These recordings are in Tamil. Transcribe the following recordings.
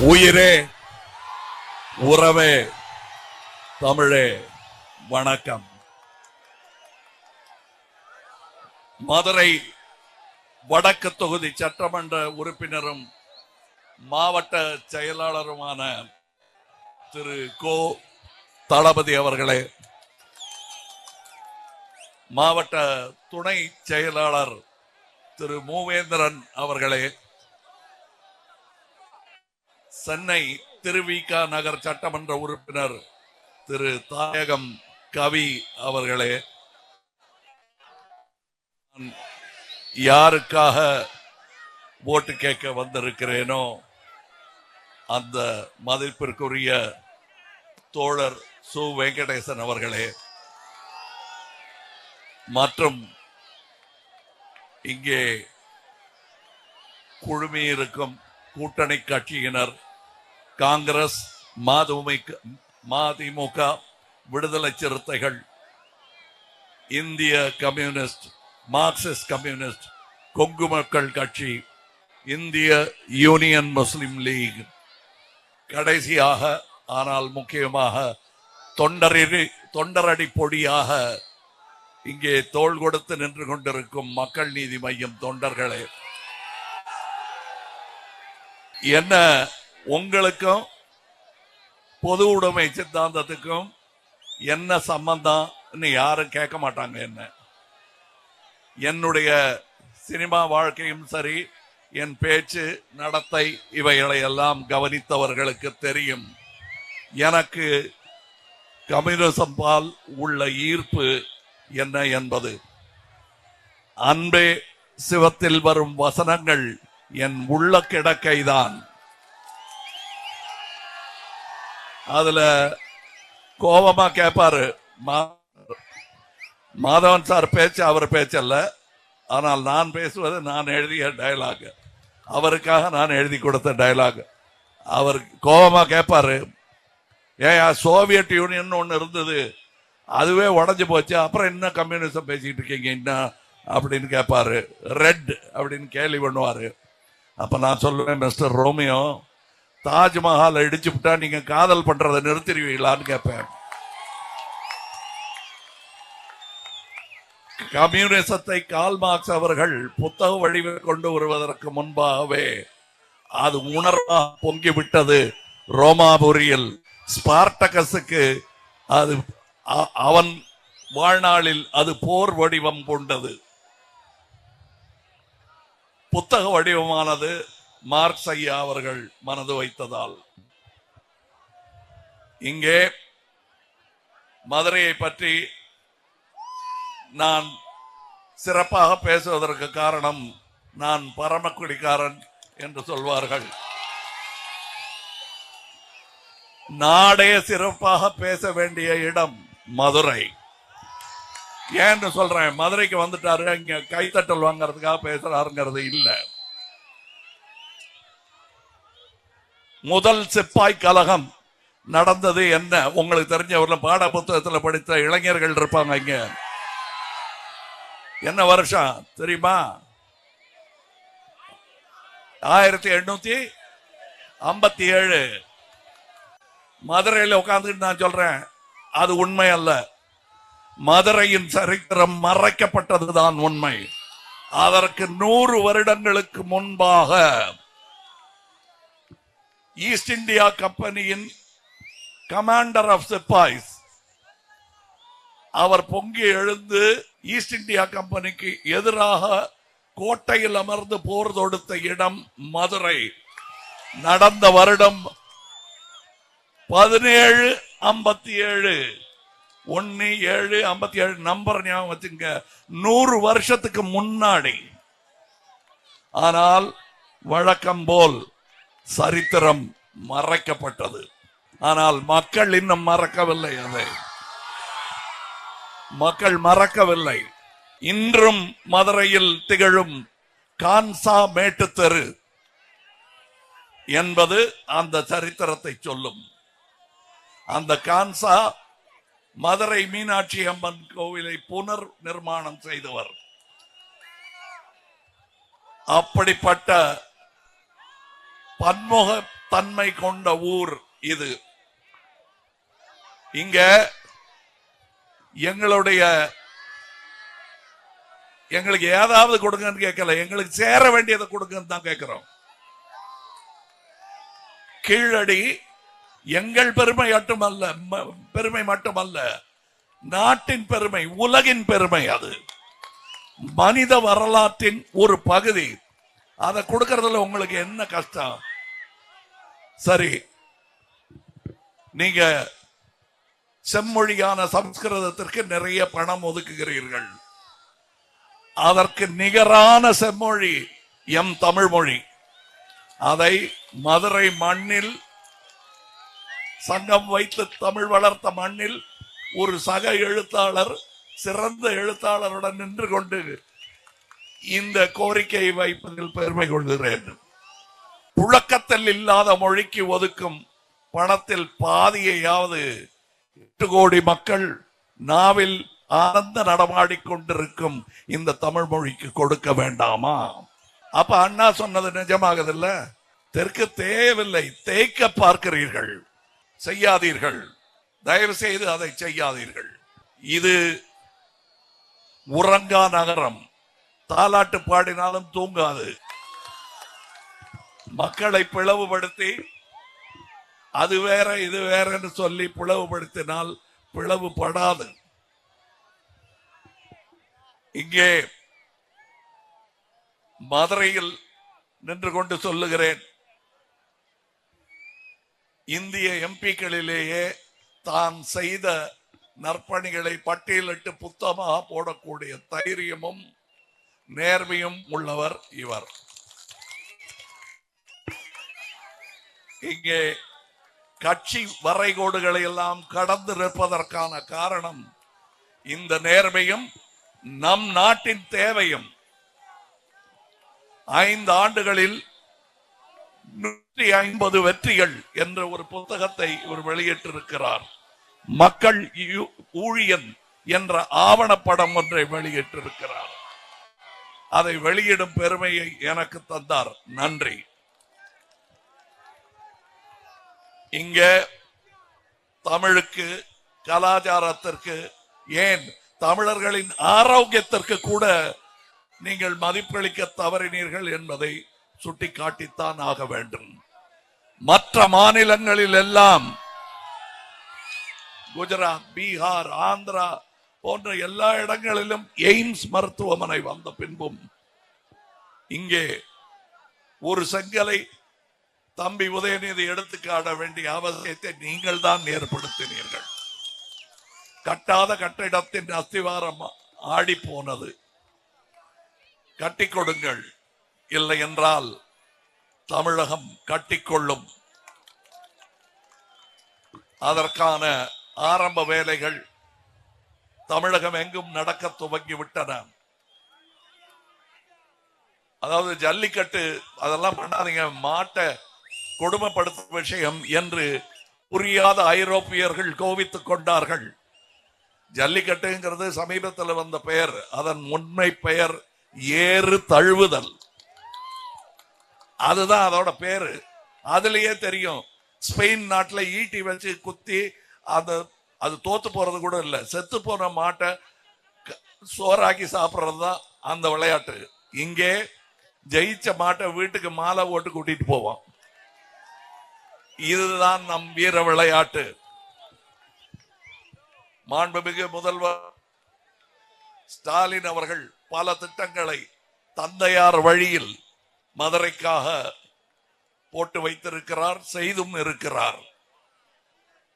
உயிரே உறவே தமிழே வணக்கம். மதுரை வடக்கு தொகுதி சட்டமன்ற உறுப்பினரும் மாவட்ட செயலாளருமான திரு கோ. தளபதி அவர்களே மாவட்ட துணை செயலாளர் திரு மூவேந்திரன் அவர்களே சென்னை திருவிக நகர் சட்டமன்ற உறுப்பினர் திரு தாயகம் கவி அவர்களே யாருக்காக ஓட்டு கேட்க வந்திருக்கிறேனோ அந்த மதிப்பிற்குரிய தோழர் சு. வெங்கடேசன் அவர்களே மற்றும் இங்கே குழுமி இருக்கும் கூட்டணி கட்சியினர் காங்கிரஸ் மதிமுக மதிமுக விடுதலை சிறுத்தைகள் இந்திய கம்யூனிஸ்ட் மார்க்சிஸ்ட் கம்யூனிஸ்ட் கொங்கு மக்கள் கட்சி இந்திய யூனியன் முஸ்லிம் லீக். கடைசியாக ஆனால் முக்கியமாக தொண்டரி தொண்டரடி பொடியாக இங்கே தோள் கொடுத்து நின்று கொண்டிருக்கும் மக்கள் நீதி மையம் தொண்டர்களே. என்ன உங்களுக்கும் பொது உடைமை சித்தாந்தத்துக்கும் என்ன சம்பந்தம்னு யாரும் கேட்க மாட்டாங்க என்ன. என்னுடைய சினிமா வாழ்க்கையும் சரி என் பேச்சு நடத்தை இவைகளை எல்லாம் கவனித்தவர்களுக்கு தெரியும். எனக்கு கம்யூனிசம் பால் உள்ள ஈர்ப்பு என்ன என்பது. அன்பே சிவத்தில் வரும் வசனங்கள் என் உள்ள கிடக்கைதான். அதுல கோபமா கேட்பாரு மா- மாதவன் சார் பேச்சு அவர் பேச்சல்ல. ஆனால் நான் பேசுவது நான் எழுதிய டயலாக் அவருக்காக நான் எழுதி கொடுத்த டயலாக் அவர் கோபமா கேட்பாரு ஏன் சோவியத் யூனியன் ஒன்று இருந்தது. அதுவே உடஞ்சி போச்சு. அப்புறம் என்ன கம்யூனிசம் பேசிக்கிட்டு இருக்கீங்க என்ன அப்படின்னு கேட்பாரு ரெட் அப்படின்னு கேள்வி பண்ணுவாரு. அப்போ நான் சொல்லுவேன் மிஸ்டர் ரோமியோ தாஜ்மஹாலை இடிச்சு விட்டா நீங்க காதல் பண்றதை நிறுத்திடுவீங்களான்னு கேட்பேன். கம்யூனிசத்தை கால்மார்க்ஸ் அவர்கள் புத்தக வழிவை கொண்டு வருவதற்கு முன்பாகவே அது உணர்வா பொங்கி விட்டது. ரோமாபுரியில் ஸ்பார்டகஸுக்கு அது அவன் வாழ்நாளில் அது போர் வடிவம் கொண்டது. புத்தக வடிவமானது மார்க்ஸ் ஐயா அவர்கள் மனது வைத்ததால். இங்கே மதுரையை பற்றி நான் சிறப்பாக பேசுவதற்கு காரணம் நான் பரமக்குடிக்காரன் என்று சொல்வார்கள். நாடே சிறப்பாக பேச வேண்டிய இடம் மதுரை. ஏன்னு சொல்றேன் மதுரைக்கு வந்துட்டாரு இங்க கைத்தட்டல் வாங்கறதுக்காக பேசுறாருங்கிறது இல்லை. முதல் செப்பாய் கலகம் நடந்தது என்ன? உங்களுக்கு தெரிஞ்சவரில் பாட புத்தகத்தில் படித்த இளைஞர்கள் இருப்பாங்க இங்க. என்ன வருஷம் தெரியுமா? ஆயிரத்தி எண்ணூத்தி ஐம்பத்தி ஏழு. மதுரையில் உட்காந்துட்டு நான் சொல்றேன் அது உண்மை அல்ல. மதுரையின் சரித்திரம் மறைக்கப்பட்டதுதான் உண்மை. அதற்கு நூறு வருடங்களுக்கு முன்பாக ஈஸ்ட் இந்தியா கம்பெனியின் கமாண்டர் ஆஃப் சிப்பாய்ஸ் அவர் பொங்கி எழுந்து ஈஸ்ட் இந்தியா கம்பெனிக்கு எதிராக கோட்டையில் அமர்ந்து போர் தொடுத்த இடம் மதுரை. நடந்த வருடம் பதினேழு ஐம்பத்தி ஏழு ஒன்னு ஏழு ஐம்பத்தி ஏழு நம்பர் ஞாபகம் வச்சுங்க நூறு வருஷத்துக்கு முன்னாடி. ஆனால் வழக்கம் போல் சரித்திரம் மறைக்கப்பட்டது. ஆனால் மக்கள் இன்னும் மறக்கவில்லை அதை. மக்கள் மறக்கவில்லை. இன்றும் மதுரையில் திகழும் கான்சா மேட்டுத்தெரு என்பது அந்த சரித்திரத்தை சொல்லும். அந்த கான்சா மதுரை மீனாட்சி அம்மன் கோவிலை புனர் நிர்மாணம் செய்தவர். அப்படிப்பட்ட பன்முக தன்மை கொண்ட ஊர் இது. இங்க எங்களுடைய எங்களுக்கு ஏதாவது கொடுங்கன்னு கேட்கல. எங்களுக்கு சேர வேண்டியதை கொடுங்கன்னு தான் கேட்கிறோம். கீழடி எங்கள் பெருமை மட்டுமல்ல பெருமை மட்டுமல்ல நாட்டின் பெருமை உலகின் பெருமை அது. மனித வரலாற்றின் ஒரு பகுதி. அதை கொடுக்கறதுல உங்களுக்கு என்ன கஷ்டம்? சரி. நீங்க செம்மொழியான சம்ஸ்கிருதத்திற்கு நிறைய பணம் ஒதுக்குகிறீர்கள். அதற்கு நிகரான செம்மொழி எம் தமிழ் மொழி அதை மதுரை மண்ணில் சங்கம் வைத்து தமிழ் வளர்த்த மண்ணில் ஒரு சக எழுத்தாளர் சிறந்த எழுத்தாளருடன் நின்று கொண்டு இந்த கோரிக்கையை வைப்பதில் பெருமை கொள்கிறேன். புழக்கத்தில் இல்லாத மொழிக்கு ஒதுக்கும் பணத்தில் பாதியையாவது எட்டு கோடி மக்கள் நாவில் ஆனந்த நடமாடிக்கொண்டிருக்கும் இந்த தமிழ் மொழிக்கு கொடுக்க வேண்டாமா? அப்ப அண்ணா சொன்னது நிஜமாகுதில்ல? தெற்கு தேவையில்லை தேய்க்க பார்க்கிறீர்கள். செய்யாதீர்கள். தயவு செய்து அதை செய்யாதீர்கள். இது உறங்கா நகரம். தாலாட்டு பாடினாலும் தூங்காது. மக்களை பிளவுபடுத்தி அது வேற இது வேறன்னு சொல்லி பிளவுபடுத்தினால் பிளவுபடாது. இங்கே மதுரையில் நின்று கொண்டு சொல்லுகிறேன் இந்திய எம்பிக்களிலேயே தான் செய்த நற்பணிகளை பட்டியலிட்டு புத்தமாக போடக்கூடிய தைரியமும் நேர்மையும் உள்ளவர் இவர். இங்கே கட்சி வரைகோடுகளை எல்லாம் கடந்து நிற்பதற்கான காரணம் இந்த நேர்மையும் நம் நாட்டின் தேவையும். ஐந்து ஆண்டுகளில் நூற்றி ஐம்பது வெற்றிகள் என்ற ஒரு புத்தகத்தை இவர் வெளியிட்டிருக்கிறார். மக்கள் ஊழியன் என்ற ஆவணப்படம் ஒன்றை வெளியிட்டிருக்கிறார். அதை வெளியிடும் பெருமையை எனக்கு தந்தார். நன்றி. இங்கே தமிழுக்கு கலாச்சாரத்திற்கு ஏன் தமிழர்களின் ஆரோக்கியத்திற்கு கூட நீங்கள் மதிப்பளிக்க தவறினீர்கள் என்பதை சுட்டிக்காட்டித்தான் ஆக வேண்டும். மற்ற மாநிலங்களில் எல்லாம் குஜராத் பீகார் ஆந்திரா போன்ற எல்லா இடங்களிலும் எய்ம்ஸ் மருத்துவமனை வந்த பின்பும் இங்கே ஒரு செங்கலை தம்பி உதயநிதி எடுத்துக்காட்ட வேண்டிய அவசியத்தை நீங்கள் தான் ஏற்படுத்தினீர்கள். கட்டாத கட்டிடத்தின் அஸ்திவாரம் ஆடி போனது. கட்டி கொடுங்கள் இல்லை என்றால் தமிழகம் கட்டிக்கொள்ளும். அதற்கான ஆரம்ப வேலைகள் தமிழகம் எங்கும் நடக்க துவங்கி விட்டன அதாவது ஜல்லிக்கட்டு அதெல்லாம் பண்ணாதீங்க. மாட்டை கொடுமைப்படுத்தும் விஷயம் என்று புரியாத ஐரோப்பியர்கள் கோபித்துக் கொண்டார்கள். ஜல்லிக்கட்டுங்கிறது சமீபத்தில் வந்த பெயர். அதன் உண்மை பெயர் ஏறு தழுவுதல். அதுதான் அதோட பேரு. அதுலயே தெரியும். ஸ்பெயின் நாட்டில் ஈட்டி வச்சு குத்தி அந்த அது தோத்து போறது கூட இல்லை. செத்து போன மாட்டை க- சோறாக்கி சாப்பிட்றது தான் அந்த விளையாட்டு. இங்கே ஜெயிச்ச மாட்டை வீட்டுக்கு மாலை ஓட்டு கூட்டிட்டு போவோம். இதுதான் நம் வீர விளையாட்டு. மாண்புமிகு முதல்வர் ஸ்டாலின் அவர்கள் பல திட்டங்களை தந்தையார் வழியில் மதுரைக்காக போட்டு வைத்திருக்கிறார் செய்தும் இருக்கிறார்.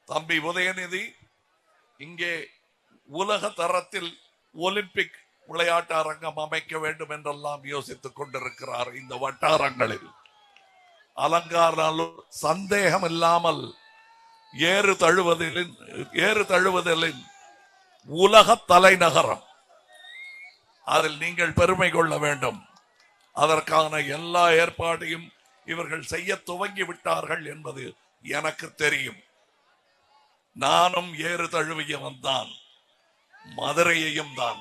தம்பி உதயநிதி இங்கே உலக தரத்தில் ஒலிம்பிக் விளையாட்டு அரங்கம் அமைக்க வேண்டும் என்றெல்லாம் யோசித்துக் கொண்டிருக்கிறார் இந்த வட்டாரங்களில். அலங்காரலூர் சந்தேகம் இல்லாமல் ஏறு தழுவதிலின் ஏறு தழுவதிலின் உலக தலைநகரம். அதில் நீங்கள் பெருமை கொள்ள வேண்டும். அதற்கான எல்லா ஏற்பாடையும் இவர்கள் செய்ய துவங்கி விட்டார்கள் என்பது எனக்கு தெரியும். நானும் ஏறு தழுவியவன் தான் மதுரையையும் தான்.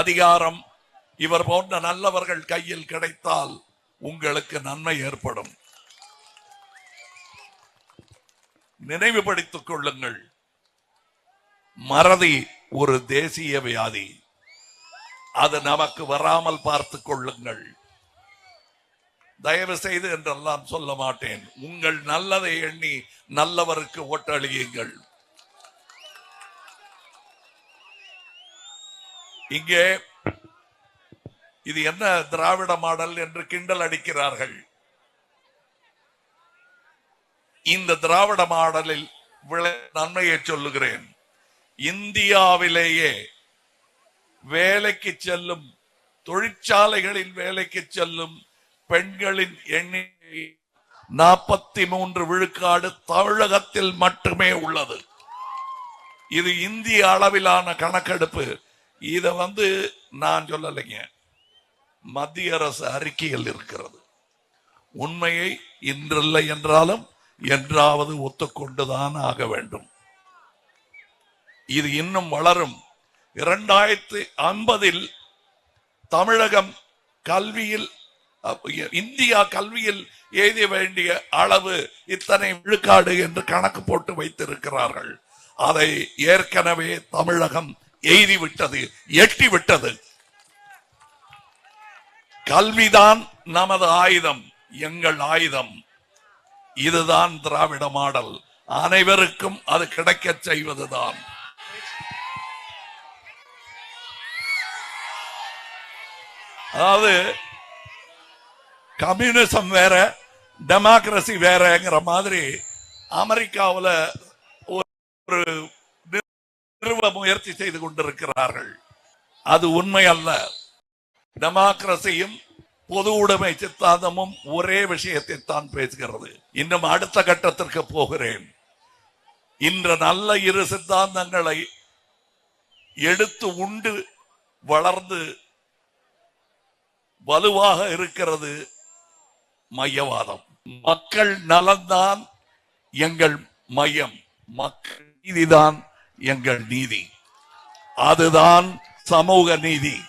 அதிகாரம் இவர் போன்ற நல்லவர்கள் கையில் கிடைத்தால் உங்களுக்கு நன்மை ஏற்படும். நினைவுபடுத்திக் கொள்ளுங்கள். மறதி ஒரு தேசிய வியாதி. அது நமக்கு வராமல் பார்த்துக் கொள்ளுங்கள். தயவு செய்து என்றெல்லாம் சொல்ல மாட்டேன். உங்கள் நல்லதை எண்ணி நல்லவருக்கு ஓட்டழியுங்கள் இங்கே இது என்ன திராவிட மாடல் என்று கிண்டல் அடிக்கிறார்கள். இந்த திராவிட மாடலில் விளை நன்மையை சொல்லுகிறேன். இந்தியாவிலேயே வேலைக்கு செல்லும் தொழிற்சாலைகளில் வேலைக்கு செல்லும் பெண்களின் எண்ணிக்கை நாற்பத்தி மூன்று விழுக்காடு தமிழகத்தில் மட்டுமே உள்ளது. இது இந்திய அளவிலான கணக்கெடுப்பு. இதை வந்து நான் சொல்லலைங்க. மத்திய அரசு அறிக்கையில் இருக்கிறது. உண்மையை இன்றில்லை என்றாலும் என்றாவது ஒத்துக்கொண்டுதான் ஆக வேண்டும். இது இன்னும் வளரும். இரண்டாயிரத்தி ஐம்பதில் தமிழகம் கல்வியில் இந்தியா கல்வியில் எழுத வேண்டிய அளவு இத்தனை விழுக்காடு என்று கணக்கு போட்டு வைத்திருக்கிறார்கள். அதை ஏற்கனவே தமிழகம் எய்திவிட்டது எட்டி விட்டது. கல்விதான் நமது ஆயுதம் எங்கள் ஆயுதம். இதுதான் திராவிட மாடல். அனைவருக்கும் அது கிடைக்க செய்வதுதான். அதாவது கம்யூனிசம் வேற டெமோக்ரஸி வேறங்கிற மாதிரி அமெரிக்காவில் ஒரு நிறுவ முயற்சி செய்து கொண்டிருக்கிறார்கள். அது உண்மை அல்ல. டெமோக்ரஸியும் பொது உடைமை சித்தாந்தமும் ஒரே விஷயத்தை தான் பேசுகிறது. இன்னும் அடுத்த கட்டத்திற்கு போகிறேன். இன்று நல்ல இரு சித்தாந்தங்களை எடுத்து உண்டு வளர்ந்து வலுவாக இருக்கிறது மையவாதம். மக்கள் நலன்தான் எங்கள் மையம். மக்கள் நீதிதான் எங்கள் நீதி. அதுதான் சமூக நீதி.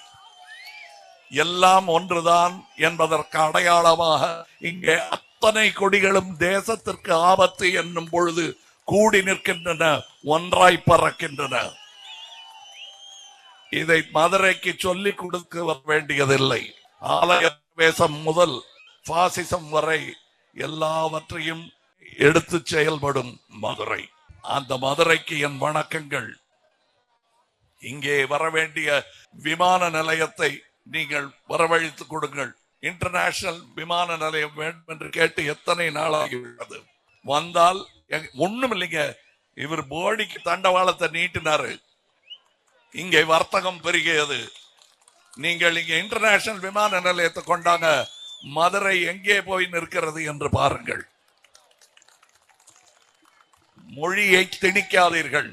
எல்லாம் ஒன்றுதான் என்பதற்கு அடையாளமாக இங்கே அத்தனை கொடிகளும் தேசத்திற்கு ஆபத்து என்னும் பொழுது கூடி நிற்கின்றன ஒன்றாய் பறக்கின்றன. இதை மதுரைக்கு சொல்லிக் கொடுக்க வர வேண்டியதில்லை. ஆலய வேசம் முதல் பாசிசம் வரை எல்லாவற்றையும் எடுத்து செயல்படும் மதுரை. அந்த மதுரைக்கு என் வணக்கங்கள். இங்கே வர வேண்டிய விமான நிலையத்தை நீங்கள் வரவழைத்து கொடுங்கள். இன்டர்நேஷனல் விமான நிலையம் வேண்டும் என்று கேட்டு எத்தனை நாளாகிவிட்டது வந்தால் ஒண்ணும் இல்லைங்க. இவர் போடிக்கு தண்டவாளத்தை நீட்டினாரு. இங்கே வர்த்தகம் பெருகியது. நீங்கள் இங்கே இன்டர்நேஷனல் விமான நிலையத்தை கொண்டாங்க. மதுரை எங்கே போய் நிற்கிறது என்று பாருங்கள். மொழியை திணிக்காதீர்கள்.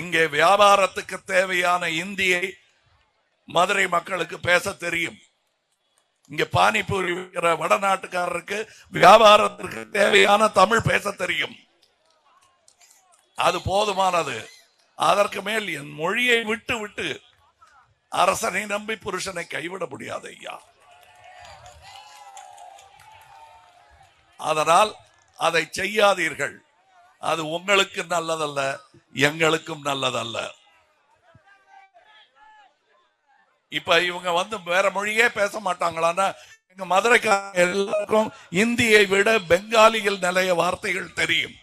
இங்கே வியாபாரத்துக்கு தேவையான இந்தியை மதுரை மக்களுக்கு பேச தெரியும். இங்க பானிபூரி விற்கிற வடநாட்டுக்காரருக்கு வியாபாரத்திற்கு தேவையான தமிழ் பேச தெரியும். அது போதுமானது. அதற்கு மேல் என் மொழியை விட்டு விட்டு அரசனை நம்பி புருஷனை கைவிட முடியாது ஐயா. அதனால் அதை செய்யாதீர்கள். அது உங்களுக்கு நல்லதல்ல எங்களுக்கும் நல்லதல்ல. இப்ப இவங்க வந்து வேற மொழியே பேச மாட்டாங்களான்னா எங்க மதுரைக்காரங்க எல்லாருக்கும் இந்தியை விட பெங்காலியில் நிறைய வார்த்தைகள் தெரியும்.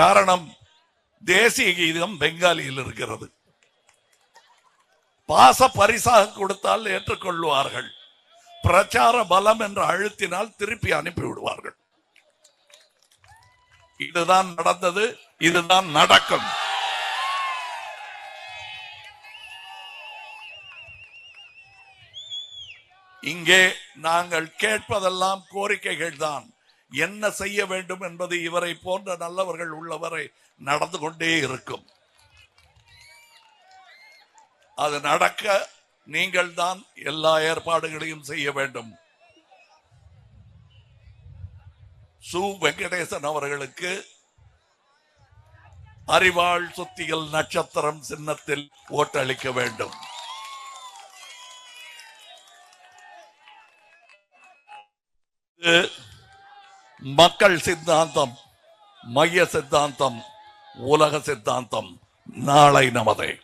காரணம் தேசிய கீதம் பெங்காலியில் இருக்கிறது. பாச பரிசாக கொடுத்தால் ஏற்றுக்கொள்வார்கள். பிரச்சார பலம் என்று அழுத்தினால் திருப்பி அனுப்பி விடுவார்கள். இதுதான் நடந்தது இதுதான் நடக்கும். இங்கே நாங்கள் கேட்பதெல்லாம் கோரிக்கைகள் தான் என்ன செய்ய வேண்டும் என்பது இவரை போன்ற நல்லவர்கள் உள்ளவரை நடந்து கொண்டே இருக்கும். அது நடக்க நீங்கள் தான் எல்லா ஏற்பாடுகளையும் செய்ய வேண்டும். சு. வெங்கடேசன் அவர்களுக்கு அறிவாள் சுத்தியல் நட்சத்திரம் சின்னத்தில் ஓட்டளிக்க வேண்டும். மக்கள் சித்தாந்தம் மைய சித்தாந்தம் உலக சித்தாந்தம். நாளை நமதே.